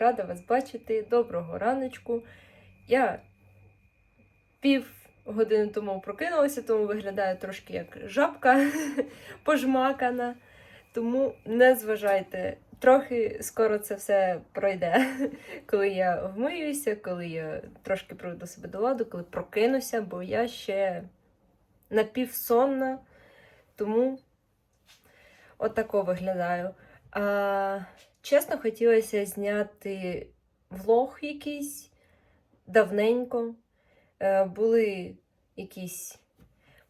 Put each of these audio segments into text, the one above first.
Рада вас бачити. Доброго раночку. Я пів години тому прокинулася, тому виглядаю трошки як жабка пожмакана. Тому не зважайте, трохи скоро це все пройде. Коли я вмиюся, коли я трошки приведу себе до ладу, коли прокинуся, бо я ще напівсонна, тому отако виглядаю. А, чесно, хотілося зняти влог якийсь давненько. Е, були якісь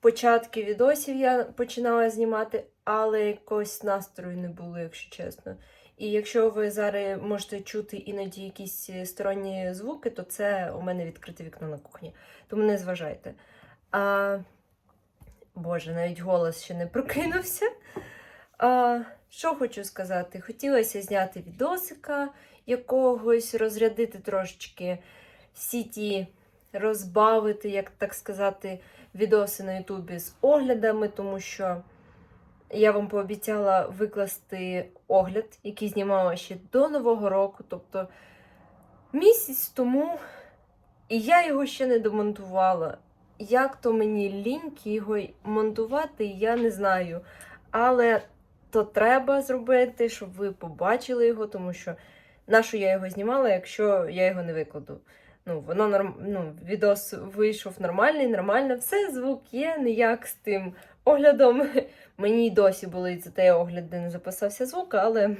початки відосів, я починала знімати, але якогось настрою не було, якщо чесно. І якщо ви зараз можете чути іноді якісь сторонні звуки, то це у мене відкрите вікно на кухні. Тому не зважайте. А, Боже, навіть голос ще не прокинувся. А, що хочу сказати? Хотілося зняти відосика якогось, розрядити трошечки всі ті, розбавити, як так сказати, відоси на Ютубі з оглядами, тому що я вам пообіцяла викласти огляд, який знімала ще до Нового року, тобто місяць тому, і я його ще не домонтувала. Як то мені ліньки його монтувати, я не знаю. Але то треба зробити, щоб ви побачили його, тому що на що я його знімала, якщо я його не викладу. Ну, воно норм... ну, відос вийшов нормальний, нормально, все, звук є, ніяк з тим оглядом. Мені й досі болить за те огляд, де не записався звук, але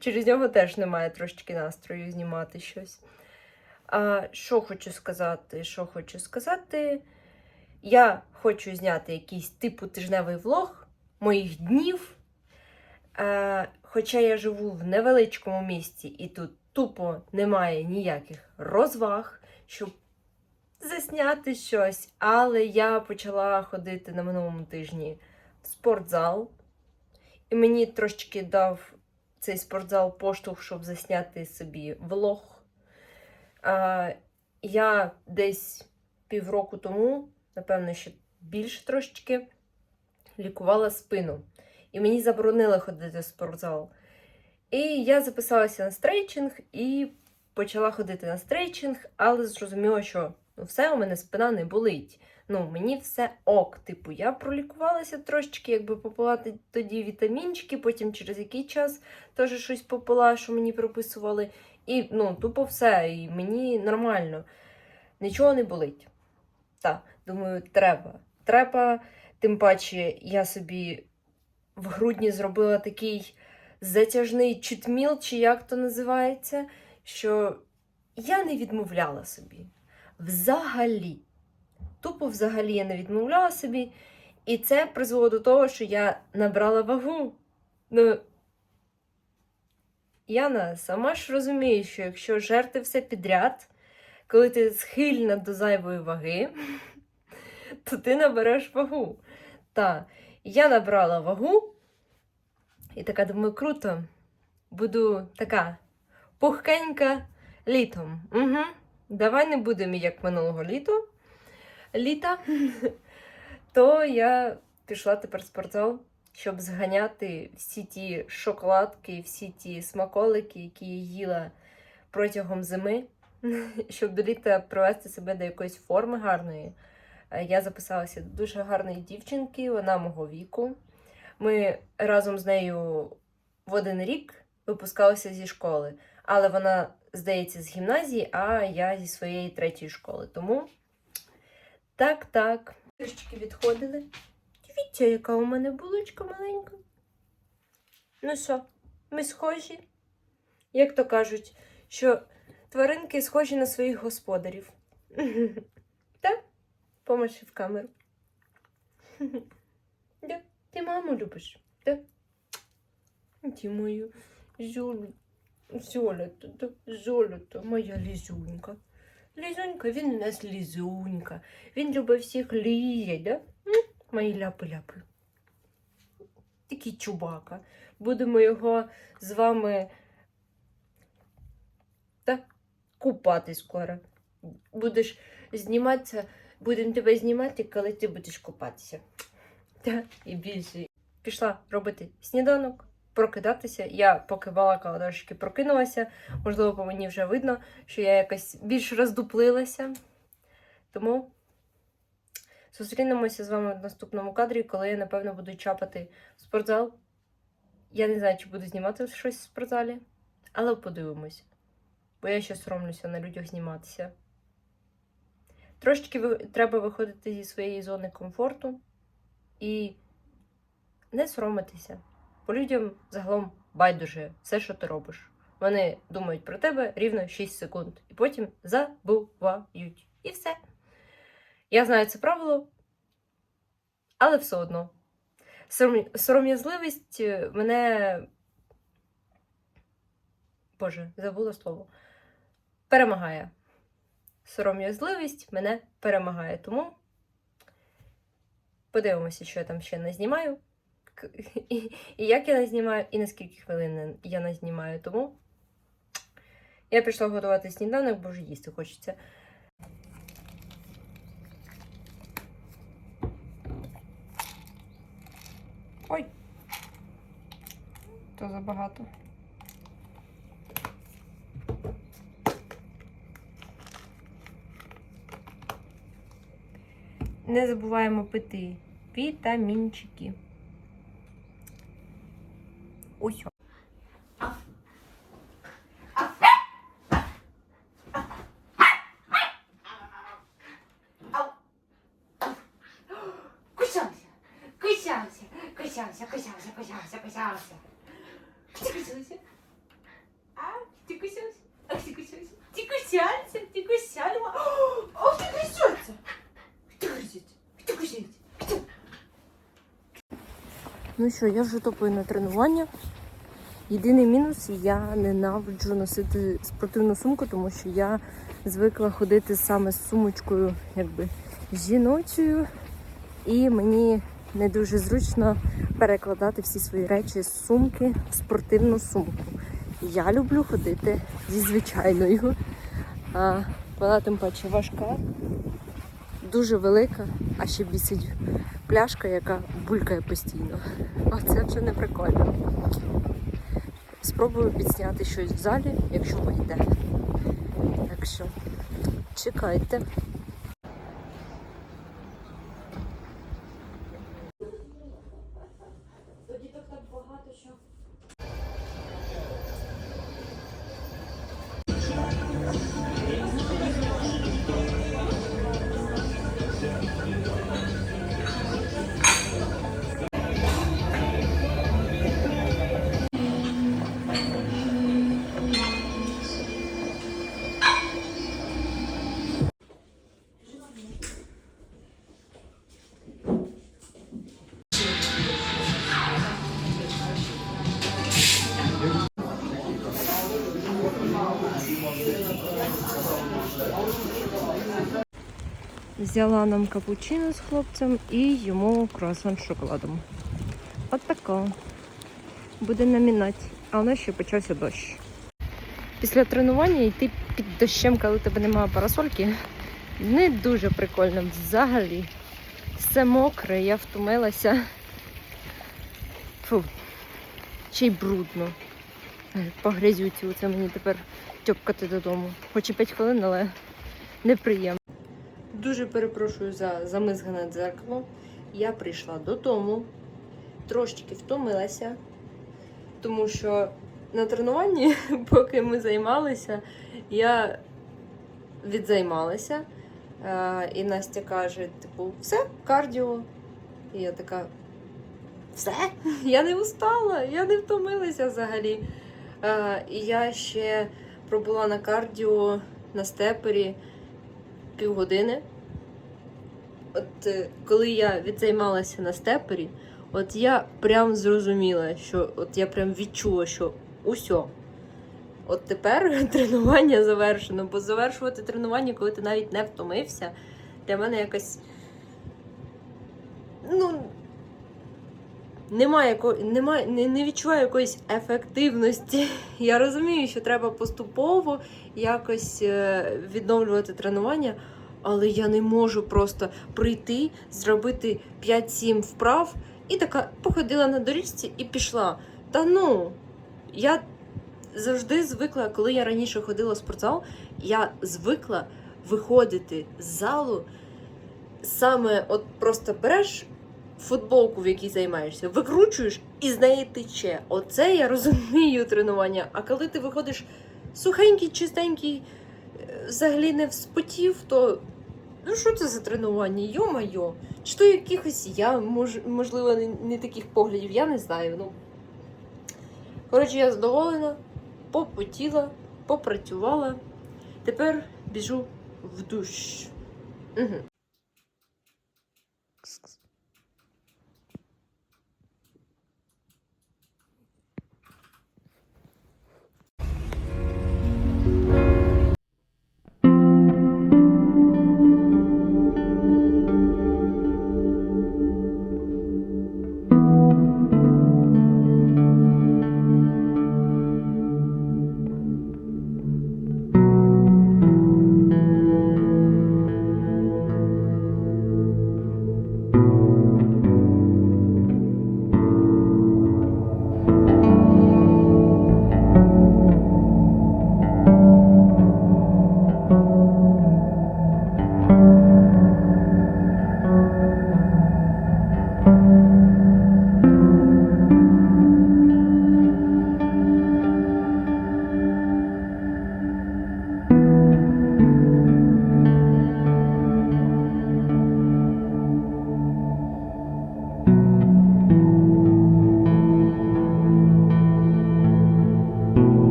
через нього теж немає трошечки настрою знімати щось. А що хочу сказати? Що хочу сказати? Я хочу зняти якийсь типу тижневий влог моїх днів. Е, хоча я живу в невеличкому місті і тут тупо немає ніяких розваг, щоб засняти щось. Але я почала ходити на минулому тижні в спортзал, і мені трошечки дав цей спортзал поштовх, щоб засняти собі влог. Е, я десь півроку тому, напевно, ще більше трошечки, лікувала спину. І мені заборонили ходити в спортзал. І я записалася на стрейчинг і почала ходити на стрейчинг, але зрозуміла, що ну, все, у мене спина не болить. Ну, мені все ок. Типу, я пролікувалася трошечки, якби попила тоді вітамінчики, потім через який час теж щось попила, що мені прописували. І ну, тупо все, і мені нормально. Нічого не болить. Так, думаю, треба. Треба, тим паче, я собі в грудні зробила такий затяжний чутміл, чи як то називається, що я не відмовляла собі. Взагалі. Тупо взагалі я не відмовляла собі. І це призвело до того, що я набрала вагу. Ну, Яна, сама ж розумієш, що якщо жерти все підряд, коли ти схильна до зайвої ваги, то ти набереш вагу. Та, я набрала вагу, і така думаю, круто. Буду така пухкенька літом. Угу. Давай не будемо як минулого літа. літа. То я пішла тепер в спортзал, щоб зганяти всі ті шоколадки, всі ті смаколики, які я їла протягом зими, щоб до літа привести себе до якоїсь форми гарної. Е, Я записалася до дуже гарної дівчинки, вона мого віку. Ми разом з нею в один рік випускалися зі школи, але вона, здається, з гімназії, а я зі своєї третьої школи. Тому так, так. Трішечки відходили. Дивіться, яка у мене булочка маленька. Ну що, ми схожі? Як то кажуть, що тваринки схожі на своїх господарів. Помаши в камеру. Да. Ти маму любиш, так? Ти мою золото, золото, да? золото, моя лізунька. Лізунька, він у нас лізунька. Він любить всіх ліє, да? Мої ляпи-ляпи. Такий чубака. Будемо його з вами та, купати скоро. Будеш зніматися, будемо тебе знімати, коли ти будеш купатися. Та, і більше. Пішла робити сніданок, прокидатися. Я поки балакала трошки прокинулася. Можливо, по мені вже видно, що я якось більш роздуплилася. Тому зустрінемося з вами в наступному кадрі, коли я, напевно, буду чапати в спортзал. Я не знаю, чи буду знімати щось в спортзалі, але подивимось. Бо я ще соромлюся на людях зніматися. Трошечки треба виходити зі своєї зони комфорту і не соромитися. По людям загалом байдуже все, що ти робиш. Вони думають про тебе рівно 6 секунд, і потім забувають. І все. Я знаю це правило, але все одно. Сором'язливість е, мене. Боже, забула слово. Перемагає. Сором'язливість мене перемагає. Тому подивимося, що я там ще не знімаю. І, як я не знімаю, і на скільки хвилин я не знімаю. Тому я пішла готувати сніданок, бо вже їсти хочеться. Ой. То забагато. Не забуваємо пити вітамінчики. Ось. Кусався, кусався, кусався, кусався, кусався, Ну що, я вже топаю на тренування. Єдиний мінус я ненавиджу носити спортивну сумку, тому що я звикла ходити саме з сумочкою, якби жіночою, і мені не дуже зручно перекладати всі свої речі з сумки в спортивну сумку. Я люблю ходити зі звичайною. А вона тим паче важка, дуже велика, а ще бісить пляшка, яка булькає постійно. Оце це вже не прикольно. Спробую підсняти щось в залі, якщо вийде. Так що чекайте. Взяла нам капучино з хлопцем і йому круасан з шоколадом. От тако. Буде намінати. А у нас ще почався дощ. Після тренування йти під дощем, коли тебе немає парасольки, не дуже прикольно взагалі. Все мокре, я втомилася. Фу. Ще й брудно. По грязюці оце мені тепер тьопкати додому. Хоч і 5 хвилин, але неприємно. Дуже перепрошую за замизгане дзеркало. Я прийшла додому, трошечки втомилася, тому що на тренуванні, поки ми займалися, я відзаймалася. І Настя каже: типу, все, кардіо. І я така. Все? Я не устала, я не втомилася взагалі. І я ще пробула на кардіо на степері півгодини. От е, коли я відзаймалася на степері, от я прям зрозуміла, що от я прям відчула, що усьо. От тепер тренування завершено, бо завершувати тренування, коли ти навіть не втомився, для мене якось. Ну. Немає, немає не, не відчуваю якоїсь ефективності. Я розумію, що треба поступово якось е, відновлювати тренування, але я не можу просто прийти, зробити 5-7 вправ і така походила на доріжці і пішла. Та ну, я завжди звикла, коли я раніше ходила в спортзал, я звикла виходити з залу саме от просто береш футболку, в якій займаєшся, викручуєш і з неї тече. Оце я розумію тренування. А коли ти виходиш сухенький, чистенький, е, взагалі не вспотів, то ну що це за тренування? Йо-майо. Чи то якихось я, мож, можливо, не, не таких поглядів, я не знаю. Ну. Коротше, я задоволена, попотіла, попрацювала. Тепер біжу в душ. Угу.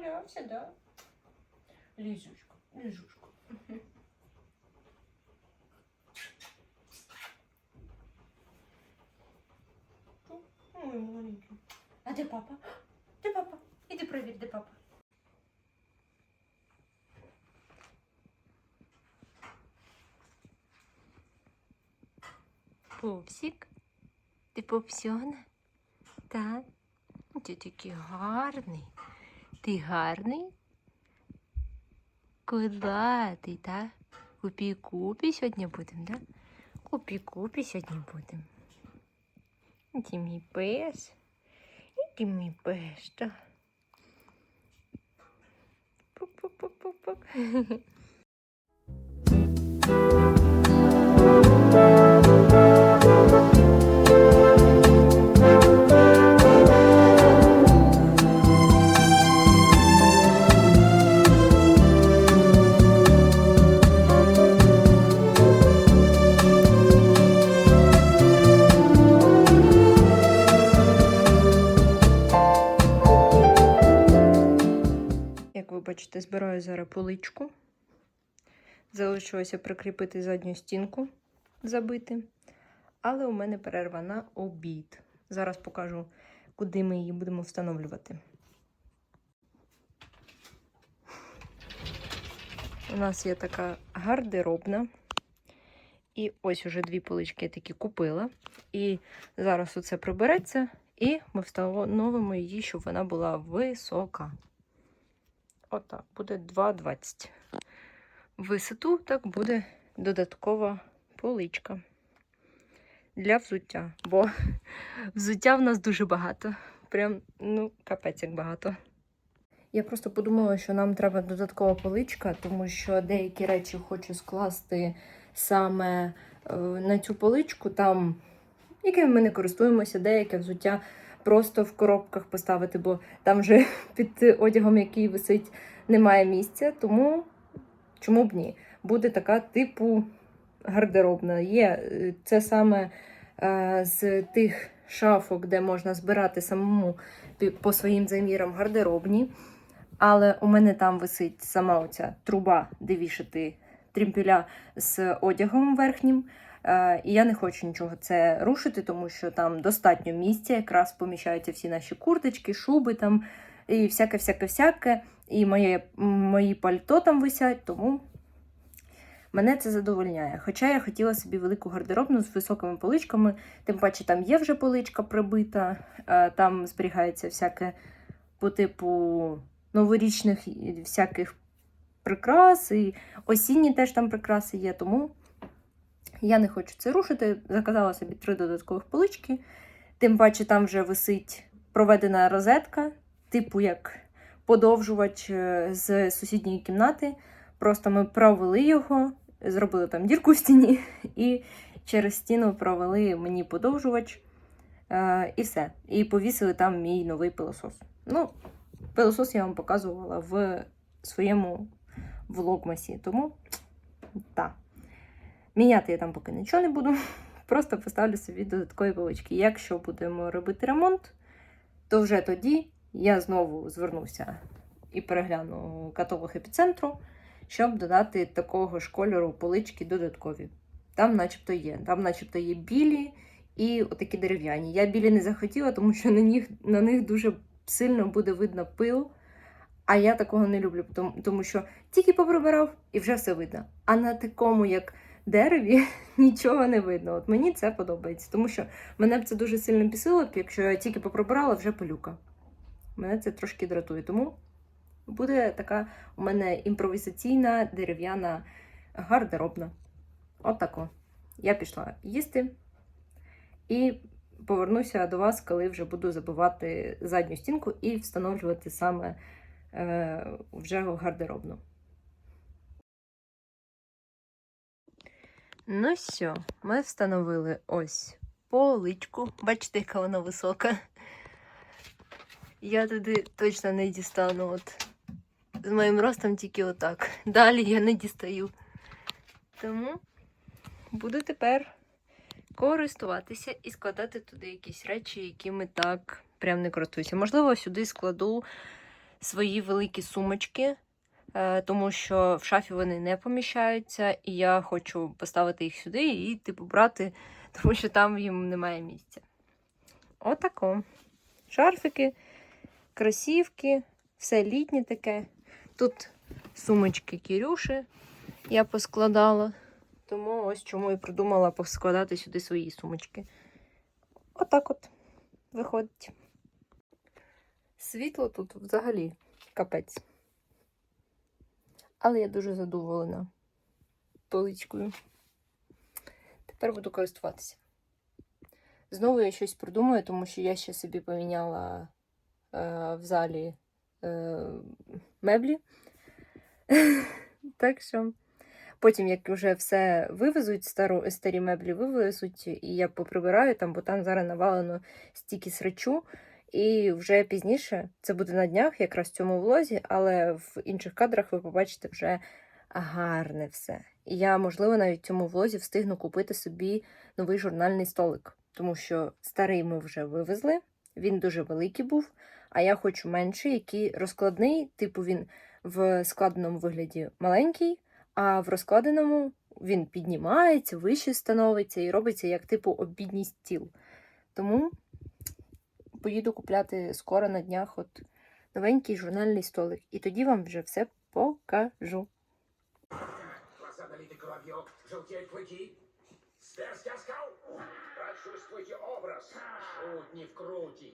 Ти да? Лізушка, лізушка. Ой, маленький. А де папа? Де папа? Іди провір, де папа. Пупсик, ти попсьона? Так. Ти такий гарний. Ти гарний? Кудлатий, так? Купі-купі сьогодні будемо, так? Купі-купі сьогодні будемо. Ти мій пес. І ти мій пес, так? Пук-пук-пук-пук-пук. бачите, збираю зараз поличку. Залишилося прикріпити задню стінку, забити. Але у мене перерва на обід. Зараз покажу, куди ми її будемо встановлювати. У нас є така гардеробна. І ось уже дві полички я такі купила. І зараз оце прибереться, і ми встановимо її, щоб вона була висока. Отак, буде 2,20. Висоту так буде додаткова поличка для взуття. Бо взуття в нас дуже багато. Прям, ну, капець як багато. Я просто подумала, що нам треба додаткова поличка, тому що деякі речі хочу скласти саме е, на цю поличку, там, якими ми не користуємося, деяке взуття просто в коробках поставити, бо там вже під одягом, який висить немає місця, тому чому б ні? Буде така типу гардеробна. Є е, це саме е, з тих шафок, де можна збирати самому по своїм замірам гардеробні. Але у мене там висить сама оця труба, де вішати трімпіля з одягом верхнім. Е, І я не хочу нічого це рушити, тому що там достатньо місця, якраз поміщаються всі наші курточки, шуби там і всяке, всяке, всяке. І моє, мої пальто там висять, тому мене це задовольняє. Хоча я хотіла собі велику гардеробну з високими поличками, тим паче там є вже поличка прибита, е, там зберігається всяке по типу новорічних всяких прикрас, і осінні теж там прикраси є, тому я не хочу це рушити. Заказала собі три додаткових полички. Тим паче там вже висить проведена розетка, типу як подовжувач е, з сусідньої кімнати. Просто ми провели його, зробили там дірку в стіні, і через стіну провели мені подовжувач. Е, і все. І повісили там мій новий пилосос. Ну, пилосос я вам показувала в своєму влогмасі. Тому так. Міняти я там поки нічого не буду. Просто поставлю собі додаткові полички. Якщо будемо робити ремонт, то вже тоді я знову звернуся і перегляну каталог епіцентру, щоб додати такого ж кольору полички додаткові. Там начебто є. Там начебто є білі і отакі дерев'яні. Я білі не захотіла, тому що на них, на них дуже сильно буде видно пил. А я такого не люблю, тому, що тільки поприбирав і вже все видно. А на такому, як дереві, нічого не видно. От мені це подобається, тому що мене б це дуже сильно бісило, якщо я тільки поприбирала, вже пилюка. Мене це трошки дратує. Тому буде така у мене імпровізаційна дерев'яна гардеробна. Отако. Я пішла їсти і повернуся до вас, коли вже буду забивати задню стінку і встановлювати саме е, вже гардеробну. Ну що, ми встановили ось поличку. Бачите, яка вона висока. Я туди точно не дістану. От з моїм ростом тільки отак. Далі я не дістаю. Тому буду тепер користуватися і складати туди якісь речі, якими так прям не користуюся. Можливо, сюди складу свої великі сумочки, тому що в шафі вони не поміщаються, і я хочу поставити їх сюди і типу брати, тому що там їм немає місця. Отако. Шарфики, кросівки, все літнє таке. Тут сумочки Кірюші я поскладала. Тому ось чому і придумала поскладати сюди свої сумочки. Отак от виходить. Світло тут взагалі капець. Але я дуже задоволена поличкою. Тепер буду користуватися. Знову я щось придумаю, тому що я ще собі поміняла е, в залі е, меблі. так що потім, як вже все вивезуть, стару, старі меблі вивезуть, і я поприбираю там, бо там зараз навалено стільки сречу. І вже пізніше, це буде на днях, якраз в цьому влозі, але в інших кадрах ви побачите вже гарне все. І я, можливо, навіть в цьому влозі встигну купити собі новий журнальний столик, тому що старий ми вже вивезли, він дуже великий був, а я хочу менший, який розкладний, типу він в складеному вигляді маленький, а в розкладеному він піднімається, вище становиться і робиться як типу обідній стіл. Тому поїду купляти скоро на днях от новенький журнальний столик. І тоді вам вже все покажу. Стерская скал! Почувствуйте образ. Шут не вкрути.